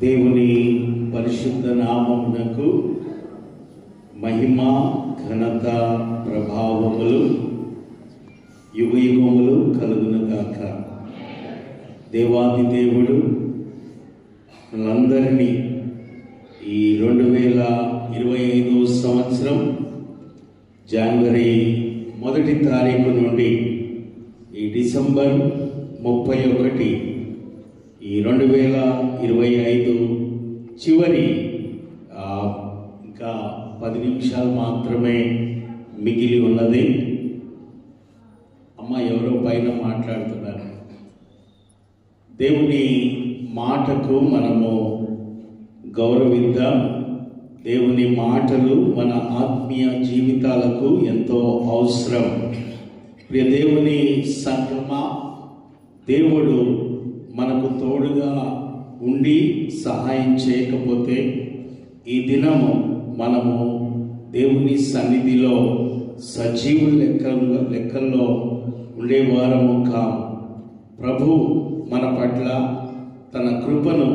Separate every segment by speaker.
Speaker 1: దేవుని పరిశుద్ధ నామమునకు మహిమ ఘనత ప్రభావములు యుగ యుగములు కలుగునగాక. దేవాది దేవుడు మనందరినీ ఈ రెండు వేల ఇరవై ఐదు సంవత్సరం జనవరి మొదటి తారీఖు నుండి ఈ డిసెంబర్ ముప్పై ఒకటి ఈ రెండు వేల ఇరవై ఐదు చివరి ఇంకా పది నిమిషాలు మాత్రమే మిగిలి ఉన్నది. అమ్మ ఎవరో పైన మాట్లాడుతున్నారు. దేవుని మాటకు మనము గౌరవిద్దాం. దేవుని మాటలు మన ఆత్మీయ జీవితాలకు ఎంతో అవసరం. ప్రియ దేవుని సంగమ దేవుడు మనకు తోడుగా ఉండి సహాయం చేయకపోతే ఈ దినము మనము దేవుని సన్నిధిలో సజీవుల లెక్కల్లో లెక్కల్లో ఉండేవారము కాము ప్రభు మన పట్ల తన కృపను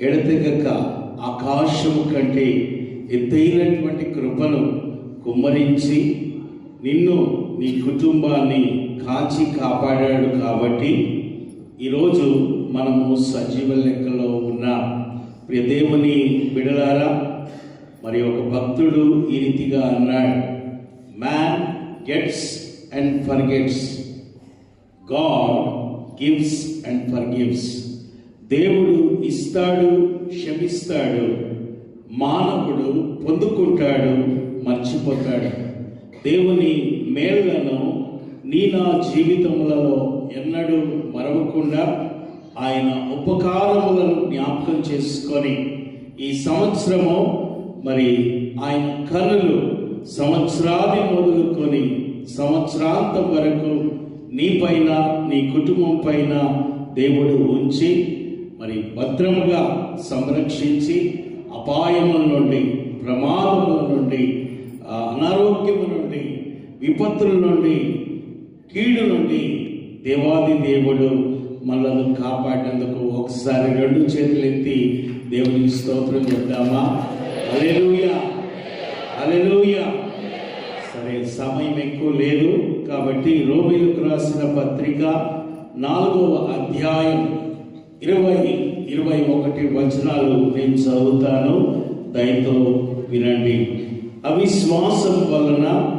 Speaker 1: ఎడతెగక ఆకాశము కంటే ఎత్తైనటువంటి కృపను కుమ్మరించి నిన్ను నీ కుటుంబాన్ని కాచి కాపాడాడు కాబట్టి ఈరోజు మనము సజీవ లెక్కలో ఉన్న ప్రియ దేవుని బిడలారా మరి ఒక భక్తుడు ఈ రీతిగా అన్నాడు man gets and forgets God gives and forgives దేవుడు ఇస్తాడు క్షమిస్తాడు. మానవుడు పొందుకుంటాడు మర్చిపోతాడు. దేవుని మేళ్ళను నీ నా జీవితములలో ఎన్నడూ మరవకుండా ఆయన ఉపకారములను జ్ఞాపకం చేసుకొని ఈ సంవత్సరము మరి ఆయన కనులు సంవత్సరాది మొదలుకొని సంవత్సరాంతం వరకు నీ పైన నీ కుటుంబం పైన దేవుడు ఉంచి మరి భద్రముగా సంరక్షించి అపాయముల నుండి ప్రమాదముల నుండి అనారోగ్యము నుండి విపత్తుల నుండి కీడు నుండి దేవాది దేవుడు మనల్ని కాపాడేందుకు ఒకసారి రెండు చేతులు ఎత్తి దేవునికి స్తోత్రం చెప్దామా అలెలుయా అలెలుయా సరే సమయం ఎక్కువ లేదు కాబట్టి రోమిలకు రాసిన పత్రిక నాలుగవ అధ్యాయం ఇరవై ఇరవై ఒకటి వచనాలు నేను చదువుతాను. దయతో వినండి. అవిశ్వాసం వలన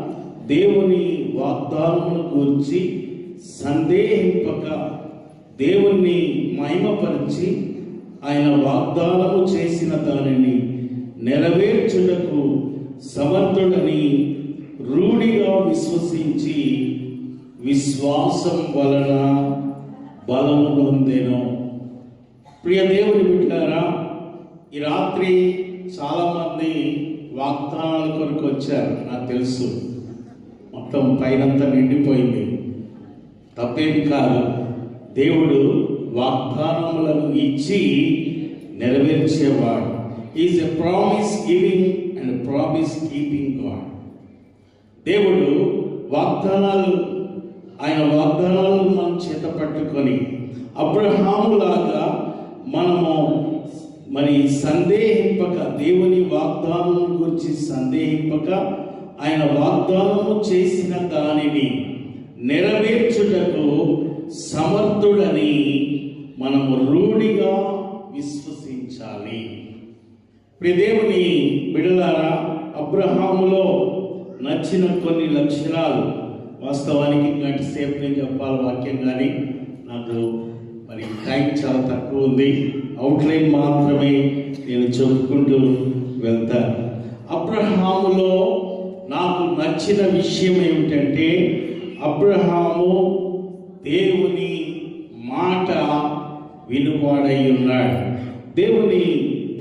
Speaker 1: దేవుని వాగ్దానమును కూర్చి సందేహింపక దేవుణ్ణి మహిమపరిచి ఆయన వాగ్దానము చేసిన దానిని నెరవేర్చుటకు సమర్థుడని రూఢిగా విశ్వసించి విశ్వాసం వలన బలము పొందేను. ప్రియ దేవుని బిడ్డారా ఈ రాత్రి చాలామంది వాగ్దానాల కొరకు వచ్చారు నాకు తెలుసు. మొత్తం పైనంతా నిండిపోయింది. తప్పేమి కాదు. దేవుడు వాగ్దానములను ఇచ్చి నెరవేర్చేవాడు. Is a promise giving and promise keeping God దేవుడు వాగ్దానాలు ఆయన వాగ్దానాలను మనం చేత పట్టుకొని అబ్రహాములాగా మనము మరి సందేహింపక దేవుని వాగ్దానం గురించి సందేహింపక ఆయన వాగ్దానము చేసిన దానిని నెరవేర్చుటకు సమర్థుడని మనము రూఢిగా విశ్వసించాలి. ప్రిదేవుని బిడలారా అబ్రహాములో నచ్చిన కొన్ని లక్షణాలు వాస్తవానికి గంట సేపు నేను చెప్పాలి వాక్యం కానీ నాకు మరి టైం చాలా తక్కువ ఉంది. అవుట్లైన్ మాత్రమే నేను చెప్పుకుంటూ వెళ్తాను. అబ్రహాములో నాకు నచ్చిన విషయం ఏమిటంటే అబ్రహాము దేవుని మాట వినువాడై ఉన్నాడు దేవుని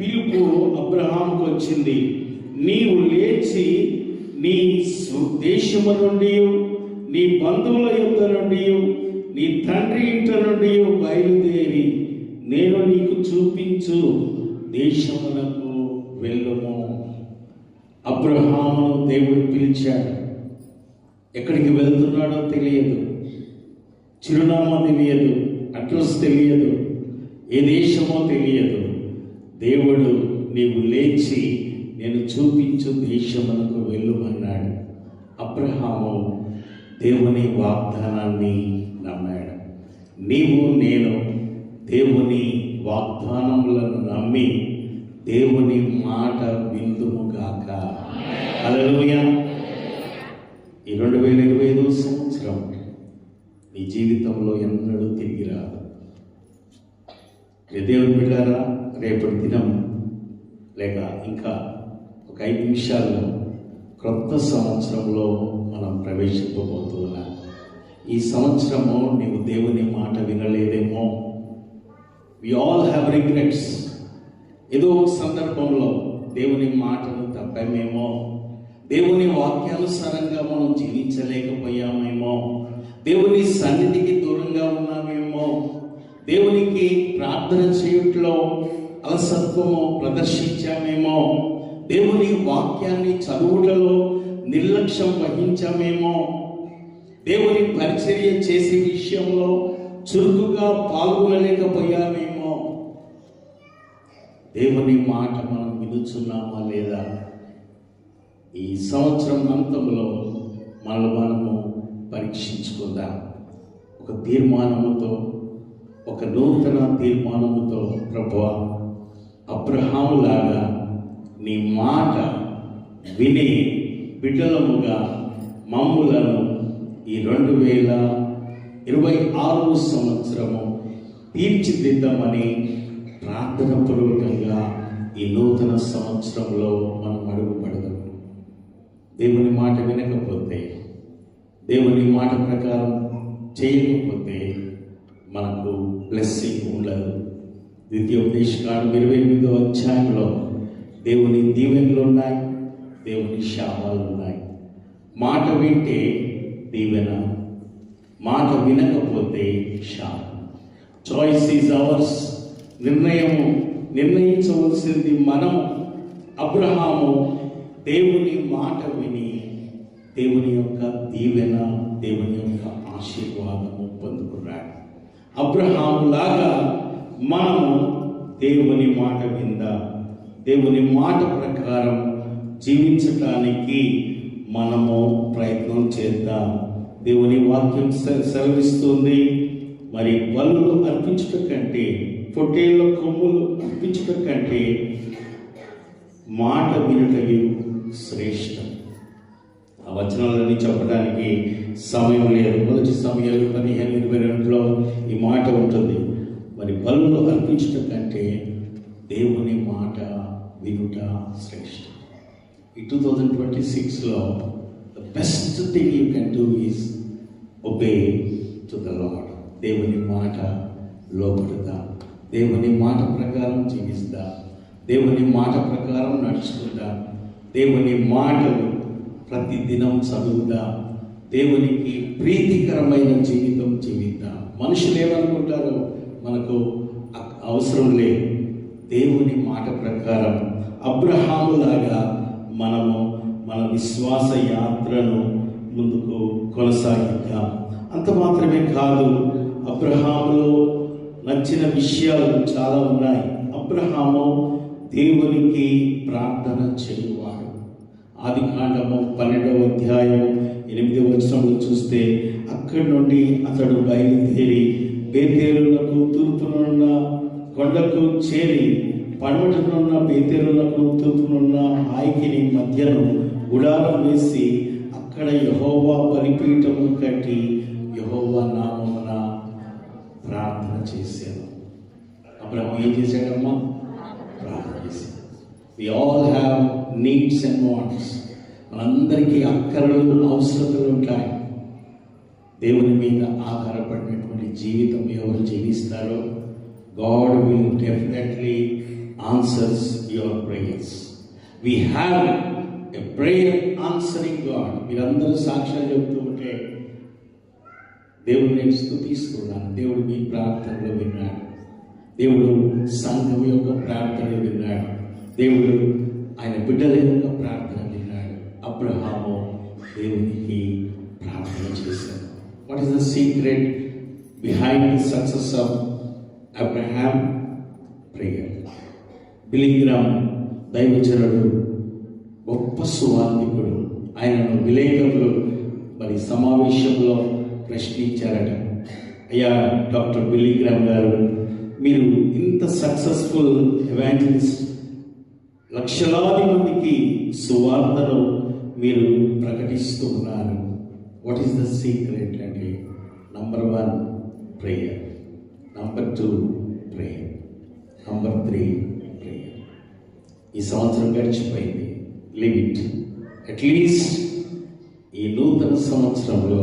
Speaker 1: పిలుపు అబ్రహాంకు వచ్చింది. నీవు లేచి నీ దేశము నుండి నీ బంధువుల యొక్క నుండి నీ తండ్రి ఇంట నుండి బయలుదేరి నేను నీకు చూపించు దేశమునకు వెళ్ళము. అబ్రహామును దేవుడు పిలిచాడు. ఎక్కడికి వెళ్తున్నాడో తెలియదు. చిరునామా తెలియదు అడ్రస్ తెలియదు ఏ దేశమో తెలియదు. దేవుడు నీవు లేచి నేను చూపించు దేశమునకు వెళ్ళుమన్నాడు. అబ్రహాము దేవుని వాగ్దానాన్ని నమ్మాడు. నీవు నేను దేవుని వాగ్దానములను నమ్మి దేవుని మాట విందుముగాక హల్లెలూయా. ఈ రెండు వేల ఇరవై ఐదో సంవత్సరం నీ జీవితంలో ఎన్నడూ తిరిగి రాదు. దేవుని బిడ్డారా రేపటి దినం లేక ఇంకా ఒక ఐదు నిమిషాల్లో క్రొత్త సంవత్సరంలో మనం ప్రవేశింపబోతున్నాం. ఈ సంవత్సరము నీవు దేవుని మాట వినలేదేమో. వి ఆల్ హ్యావ్ రిగ్రెట్స్ ఏదో ఒక సందర్భంలో దేవుని మాటను తప్పమేమో. దేవుని వాక్యానుసారంగా మనం జీవించలేకపోయామేమో. దేవుని సన్నిధికి దూరంగా ఉన్నామేమో. దేవునికి ప్రార్థన చేయుట్లో అలసత్వము ప్రదర్శించామేమో. దేవుని వాక్యాన్ని చదువుటలో నిర్లక్ష్యం వహించామేమో. దేవుని పరిచర్య చేసే విషయంలో చురుకుగా పాల్గొనలేకపోయామేమో. దేవుని మాట మనం వినుచున్నామా లేదా? ఈ సంవత్సరం అంతంలో మనల్ని మనము పరీక్షించుకుందాం. ఒక తీర్మానముతో ఒక నూతన తీర్మానముతో ప్రభు అబ్రహాములాగా నీ మాట విని బిడ్డలముగా మమ్ములను ఈ రెండు వేల ఇరవై ఆరు సంవత్సరము తీర్చిదిద్దామని ప్రార్థన పూర్వకంగా ఈ నూతన సంవత్సరంలో మనం దేవుని మాట వినకపోతే దేవుని మాట ప్రకారం చేయకపోతే మనకు బ్లెస్సింగ్ ఉండదు. ద్వితీయోపదేశకాండం ఇరవై ఎనిమిదో అధ్యాయంలో దేవుని దీవెనలు ఉన్నాయి దేవుని శాపాలు ఉన్నాయి. మాట వింటే దీవెన మాట వినకపోతే శాపం. చాయిస్ ఈజ్ అవర్స్ నిర్ణయము నిర్ణయించవలసింది మనం అబ్రహాము దేవుని మాట విని దేవుని యొక్క దీవెన దేవుని యొక్క ఆశీర్వాదము పొందుకున్నాడు. అబ్రహాములాగా మనము దేవుని మాట విందాం. దేవుని మాట ప్రకారం జీవించటానికి మనము ప్రయత్నం చేద్దాం. దేవుని వాక్యం సెలవిస్తుంది. మరి బలు అర్పించట కంటే పొట్టేళ్ళ కొమ్ములు అర్పించట కంటే మాట వినుటయు శ్రేష్టం. ఆ వచనాలన్నీ చెప్పడానికి సమయం లేదు. మొదటి సమయాలు పదిహేను ఇరవై రెండులో ఈ మాట ఉంటుంది. మరి బలులు అర్పించడం కంటే దేవుని మాట వినుట శ్రేష్టం. ఈ టూ థౌజండ్ ట్వంటీ సిక్స్లో the best thing you can do is obey to the lord దేవుని మాట లోపడదా దేవుని మాట ప్రకారం జీవిస్తా? దేవుని మాట ప్రకారం నడుచుకుంటా? దేవుని మాటలు ప్రతి దినం చదువుదా దేవునికి ప్రీతికరమైన జీవితం జీవిద్దాం మనుషులు ఏమనుకుంటారో? మనకు అవసరం లేదు. దేవుని మాట ప్రకారం అబ్రహాములాగా మనము మన విశ్వాస యాత్రను ముందుకు కొనసాగిద్దాం. అంత మాత్రమే కాదు అబ్రహాములో నచ్చిన విషయాలు చాలా ఉన్నాయి. అబ్రహాము దేవునికి ప్రార్థన చేయువాడు. ఆది కాండము పన్నెండవ అధ్యాయం ఎనిమిదవ వచనంలో చూస్తే అక్కడి నుండి అతడు బయలుదేరి బేతేరులకు తూర్పునున్న కొండకు చేరి పడవటనున్న బేతేరులకు తూర్పునున్న ఆయికిని మధ్యను గుడారం వేసి అక్కడ యహోవా బలిపీఠము కట్టి యహోవా నామమున ప్రార్థన చేశాను. అబ్రహం ఏం చేశాడమ్మా? ప్రార్థన చేశాడు. We all have needs and wants మనందరికీ అక్కరలు అవసరతలు ఉంటాయి. దేవుని మీద ఆధారపడినటువంటి జీవితం ఎవరు జీవిస్తారో God will definitely answers your prayers we have a prayer answering God మీరందరూ సాక్ష్యాలు చెబుతూ ఉంటే దేవుడు నేను స్థుతిస్తున్నాను. దేవుడు మీ ప్రార్థనలో విన్నాడు. దేవుడు సంఘం యొక్క ప్రార్థనలు విన్నాడు. దేవుడు ఆయన బిడ్డల యొక్క ప్రార్థన విన్నాడు అబ్రహాము దేవునికి ప్రార్థన చేశాడు. What is the secret behind the success of Abraham prayer Billy Graham దైవజనుడు గొప్ప సువార్థికుడు. ఆయనను విలేకరులు మరి సమావేశంలో ప్రశ్నించారట. అయ్యా డాక్టర్ బిలిగ్రామ్ గారు మీరు ఇంత సక్సెస్ఫుల్ ఎవాంజలిస్ట్ లక్షలాది మందికి సువార్తను మీరు ప్రకటిస్తూ ఉన్నారు. వాట్ ఈస్ ద సీక్రెట్ అంటే number one prayer number two prayer number three prayer ఈ సంవత్సరం గడిచిపోయింది. లిమిట్ అట్లీస్ట్ ఈ నూతన సంవత్సరంలో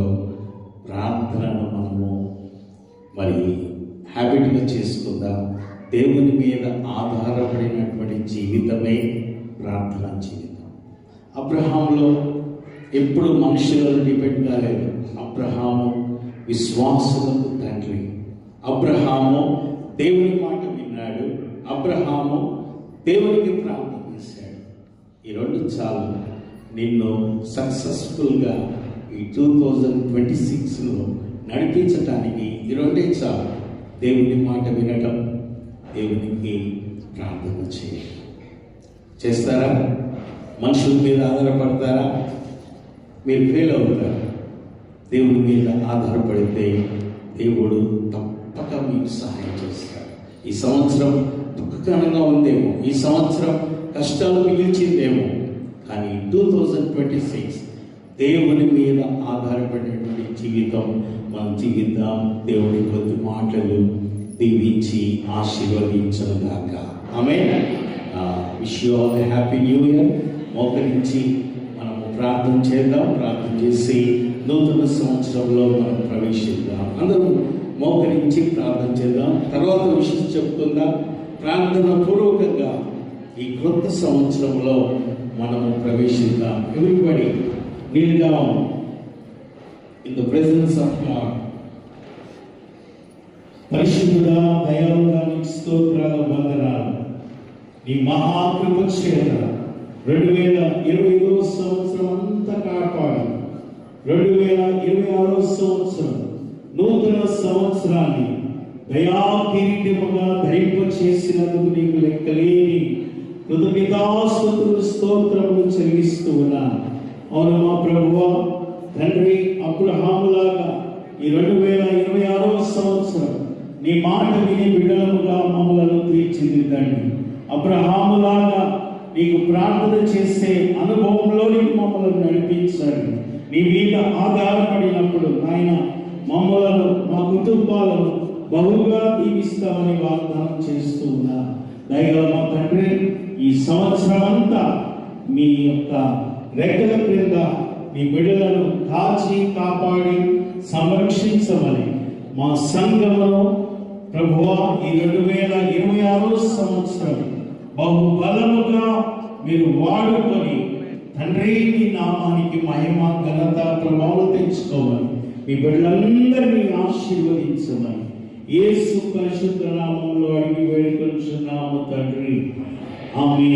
Speaker 1: ప్రార్థనను మనము మరి హ్యాబిట్గా చేసుకుందాం. దేవుని మీద ఆధారపడినటువంటి జీవితమే ప్రార్థన జీవితం. అబ్రహాంలో ఎప్పుడు మనుషులను డిపెండ్ కాలేదు. అబ్రహాము విశ్వాసులకు తండ్రి. అబ్రహాము దేవుని మాట విన్నాడు. అబ్రహాము దేవునికి ప్రార్థన చేశాడు. ఈ రెండు చాలు నిన్ను సక్సెస్ఫుల్గా ఈ టూ థౌజండ్ ట్వంటీ సిక్స్లో నడిపించటానికి ఈ రెండే చాలు దేవుని మాట వినటం. దేవునికి ప్రార్థన చేయాలి చేస్తారా? మనుషుల మీద ఆధారపడతారా? మీరు ఫెయిల్ అవుతారు? దేవుని మీద ఆధారపడితే దేవుడు తప్పక మీకు సహాయం చేస్తాడు. ఈ సంవత్సరం దుఃఖకరంగా ఉందేమో ఈ సంవత్సరం కష్టాలు మిగిల్చిందేమో కానీ టూ థౌజండ్ ట్వంటీ సిక్స్ దేవుని మీద ఆధారపడినటువంటి జీవితం మనం జీవిద్దాం దేవుడి కొద్ది మాటలు దీవించి ఆశీర్వదించను గాక ఆమె wish you all happy new year మోకరించి మనము ప్రార్థన చేద్దాం. ప్రార్థన చేసి నూతన సంవత్సరంలో మనం ప్రవేశిద్దాం. అందరూ మోకరించి ప్రార్థన చేద్దాం. తర్వాత విషయం చెప్తుందా ప్రార్థన పూర్వకంగా ఈ కొత్త సంవత్సరంలో మనము ప్రవేశిద్దాం. Everybody నీల్గా in the presence of God పరిశుద్ధుడా దయాలుగా నీకు స్తోత్రాల వందనాలు. నీ మహాకృప చేత రెండు వేల ఇరవై ఐదవ సంవత్సరం అంతా కాపాడు. రెండు వేల ఇరవై ఆరో సంవత్సరం నూతన సంవత్సరాన్ని దయా ధరింప చేసినందుకు నీకు లెక్కలేని కృతజ్ఞతాస్తుతులు స్తోత్రములు చెల్లిస్తూ ఉన్నాను. అవును మా ప్రభువా? తండ్రి అబ్రహాములాగా ఈ రెండు వేల ఇరవై ఆరో సంవత్సరం నీ మాట విని బిడ్డలముగా మమ్మలను తీర్చిదిద్దండి అబ్రహాములాగా నీకు ప్రార్థన చేసే అనుభవంలోనికి మమ్మల్ని నడిపించండి. నీ మీద ఆధారపడినప్పుడు ఆయన మమ్మలను మా కుటుంబాలను బహుగా దీవిస్తామని వాగ్దానం చేస్తూ ఉన్నా. దయగల మా తండ్రి ఈ సంవత్సరం అంతా మీ యొక్క రెక్కల క్రింద మీ బిడ్డలను కాచి కాపాడి సంరక్షించమని మా సంఘంలో ప్రభువా ఈ రెండు వేల ఇరవై ఆరో సంవత్సరం బహుబలముగా మీరు వాడుకొని తండ్రి మీ నామానికి మహిమ ఘనత ప్రభావం తెచ్చుకోమని మీ బిడ్డలందరినీ ఆశీర్వదించమని ఏసు పరిశుద్ధ నామంలో అడిగి వేడుకొంచున్నాము తండ్రి. ఆమె